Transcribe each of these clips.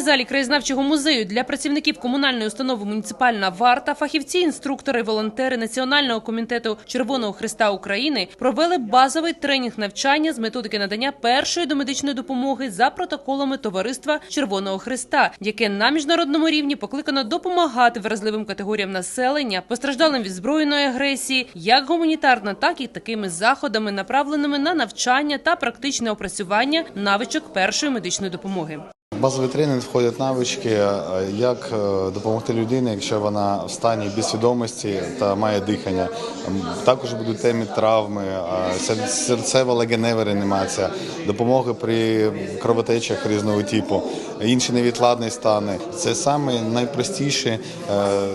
залі краєзнавчого музею для працівників комунальної установи муніципальна варта, фахівці, інструктори, волонтери Національного комітету Червоного Христа України провели базовий тренінг навчання з методики надання першої домедичної допомоги за протоколами товариства Червоного Христа, яке на міжнародному рівні покликано допомагати вразливим категоріям населення, постраждалим від збройної агресії, як гуманітарно, так і такими заходами, направленими на навчання та практичне опрацювання навичок першої медичної допомоги. Базовий тренінг входять навички, е, як е, допомогти людині, якщо вона в стані без свідомості та має дихання. Також будуть темі травми, серцева сер- серцево-легенева реанімація, допомоги при кровотечах різного типу, інші невідкладні стани. Це саме найпростіші е,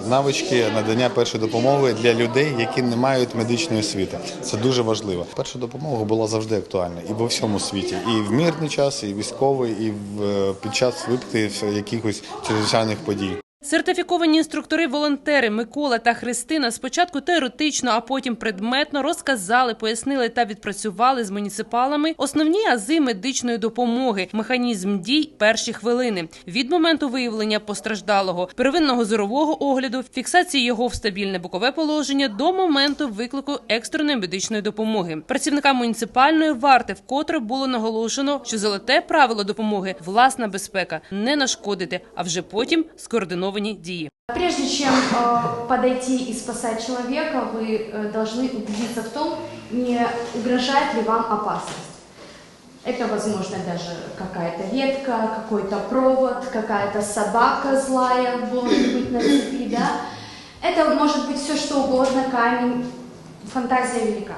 навички надання першої допомоги для людей, які не мають медичної освіти. Це дуже важливо. Перша допомога була завжди актуальна і во всьому світі, і в мирний час, і військовий, і е, під час випадків якихось чрезвичайних подій. Сертифіковані інструктори-волонтери Микола та Христина спочатку теоретично, а потім предметно розказали, пояснили та відпрацювали з муніципалами основні ази медичної допомоги, механізм дій перші хвилини від моменту виявлення постраждалого, первинного зорового огляду, фіксації його в стабільне бокове положення до моменту виклику екстреної медичної допомоги. Працівникам муніципальної варти вкотре було наголошено, що золоте правило допомоги власна безпека не нашкодити, а вже потім скоординовані дії. Прежде чем э, подойти и спасать человека, вы э, должны убедиться в том, не угрожает ли вам опасность. Это, возможно, даже какая-то ветка, какой-то провод, какая-то собака злая, может быть, на цепи, да? Это может быть все что угодно, камень, фантазия велика.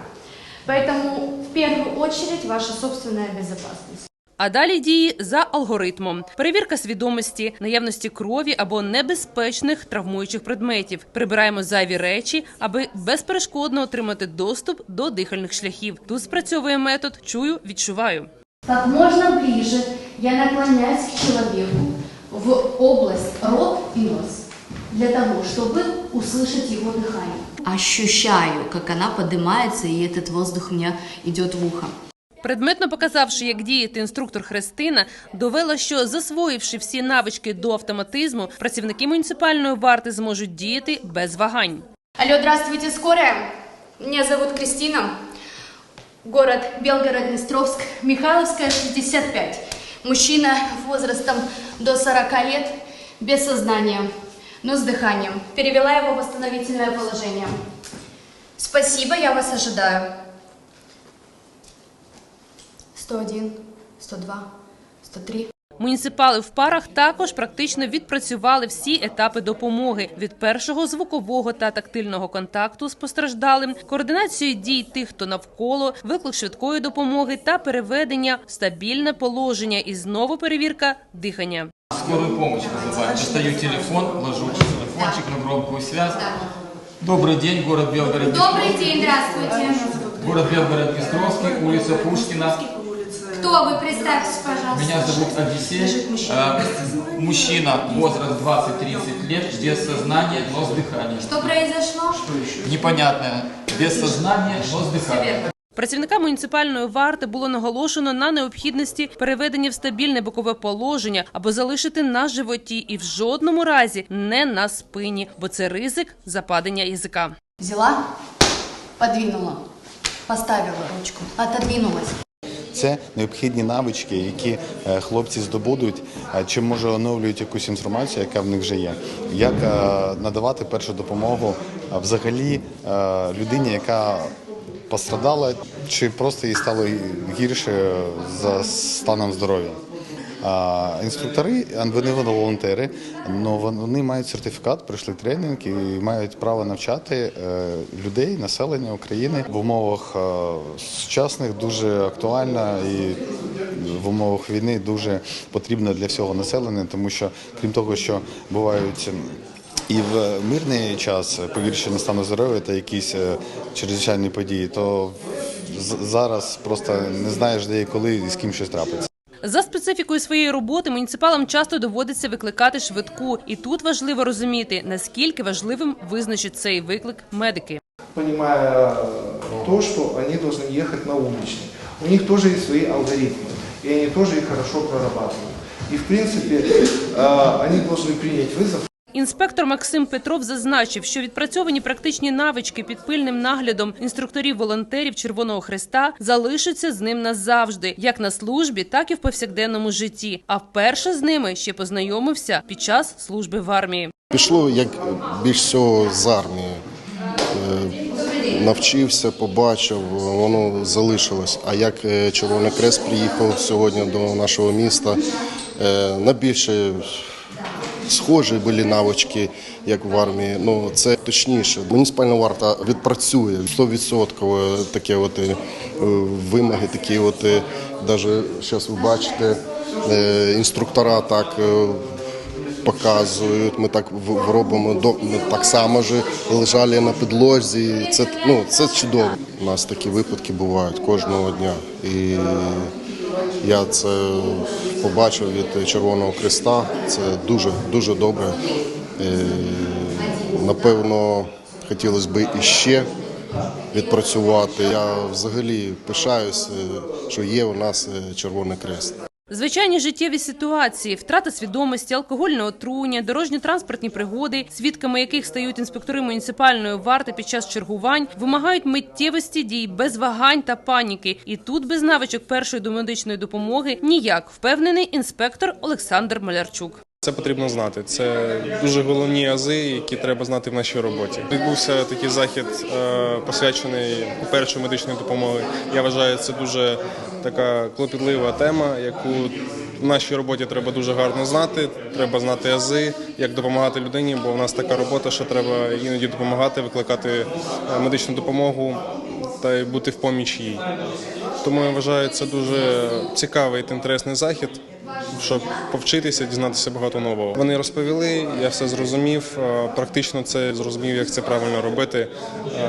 Поэтому в первую очередь ваша собственная безопасность. А далі дії за алгоритмом: перевірка свідомості, наявності крові або небезпечних травмуючих предметів. Прибираємо зайві речі, аби безперешкодно отримати доступ до дихальних шляхів. Тут спрацьовує метод чую, відчуваю. Как можно ближе я наклоняюсь к человеку в область рот и нос, для того, чтобы услышать его дыхание. ощущаю, как она поднимается, и этот воздух мне идет в ухо. Предметно показавши, як діяти інструктор Христина, довела, що засвоївши всі навички до автоматизму, працівники муніципальної варти зможуть діяти без вагань. Алло, здравствуйте, скорая. Меня зовут Кристина. Город Белгород-Днестровск, Михайловская, 65. Мужчина возрастом до 40 лет, без сознания, но с дыханием. Перевела его в восстановительное положение. Спасибо, я вас ожидаю. 101, 102, 103. Муніципали в парах також практично відпрацювали всі етапи допомоги від першого звукового та тактильного контакту з постраждалим, координацію дій тих, хто навколо, виклик швидкої допомоги та переведення в стабільне положення і знову перевірка дихання. Скорую помощь вызывать. Достаю телефон, ложу телефончик на громкую связь. Добрый день, город Белгород. Добрый день, здравствуйте. Город Белгород Днестровский, улица Пушкина. Кто вы? Представьтесь, пожалуйста. Меня зовут Одиссей. Э, Мужчина, возраст 20-30 лет, без сознания, но с дыханием. Что произошло? Непонятное. Без сознания, но с дыханием. Працівникам муніципальної варти було наголошено на необхідності переведення в стабільне бокове положення або залишити на животі і в жодному разі не на спині, бо це ризик западення язика. Взяла, подвинула, поставила ручку, отодвинулась. Це необхідні навички, які е, хлопці здобудуть, е, чи може оновлюють якусь інформацію, яка в них вже є. Як е, надавати першу допомогу взагалі людині, яка пострадала, чи просто їй стало гірше за станом здоров'я. А, інструктори, вони волонтери, але вони мають сертифікат, пройшли тренінг і мають право навчати е, людей, населення України в умовах е, сучасних дуже актуальна і в умовах війни дуже потрібна для всього населення, тому що крім того, що бувають. І в мирний час погіршення стану здоров'я та якісь е, чрезвичайні події, то зараз просто не знаєш, де і коли і з ким щось трапиться. За специфікою своєї роботи муніципалам часто доводиться викликати швидку, і тут важливо розуміти, наскільки важливим визначить цей виклик медики. понимая то, что они должны ехать на уличный. У них тоже есть свои алгоритмы, и они тоже их хорошо прорабатывают. И в принципе э, они должны принять вызов Інспектор Максим Петров зазначив, що відпрацьовані практичні навички під пильним наглядом інструкторів-волонтерів Червоного Христа залишаться з ним назавжди, як на службі, так і в повсякденному житті. А вперше з ними ще познайомився під час служби в армії. Пішло як більш всього з армії. Е, Навчився, побачив, воно залишилось. А як е, Червоний Крест приїхав сьогодні до нашого міста, е, на більше схожі були навички, як в армії. Ну це точніше. Муніципальна варта відпрацює 100% такі от е, вимоги, такі от навіть зараз ви бачите, е, інструктора так. е, показують. Ми так робимо ми так само ж лежали на підлозі. Це ну це чудово. У нас такі випадки бувають кожного дня. І я це побачив від Червоного Креста. Це дуже дуже добре. Напевно, хотілося б іще відпрацювати. Я взагалі пишаюся, що є у нас е, Червоний Крест. Звичайні життєві ситуації, втрата свідомості, алкогольне отруєння, дорожньо-транспортні пригоди, свідками яких стають інспектори муніципальної варти під час чергувань, вимагають миттєвості дій без вагань та паніки. І тут без навичок першої домедичної допомоги ніяк, впевнений інспектор Олександр Малярчук. Це потрібно знати. Це дуже головні ази, які треба знати в нашій роботі. Відбувся такий захід, е, посвячений першої медичної допомоги. Я вважаю, це дуже така клопітлива тема, яку в нашій роботі треба дуже гарно знати. Треба знати ази, як допомагати людині, бо в нас така робота, що треба іноді допомагати, викликати е, медичну допомогу та й бути в поміч їй. Тому я вважаю, це дуже цікавий та інтересний захід, щоб повчитися, дізнатися багато нового. Вони розповіли, я все зрозумів. е, Практично це зрозумів, як це правильно робити.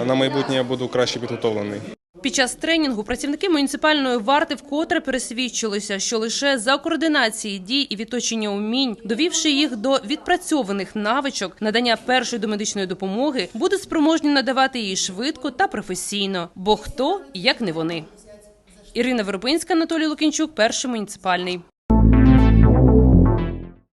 Е, На майбутнє я буду краще підготовлений. Під час тренінгу працівники муніципальної варти вкотре пересвідчилися, що лише за координації дій і відточення умінь, довівши їх до відпрацьованих навичок надання першої домедичної допомоги, будуть спроможні надавати її швидко та професійно. Бо хто як не вони. Ірина Вербинська, Анатолій Лукінчук, перший муніципальний.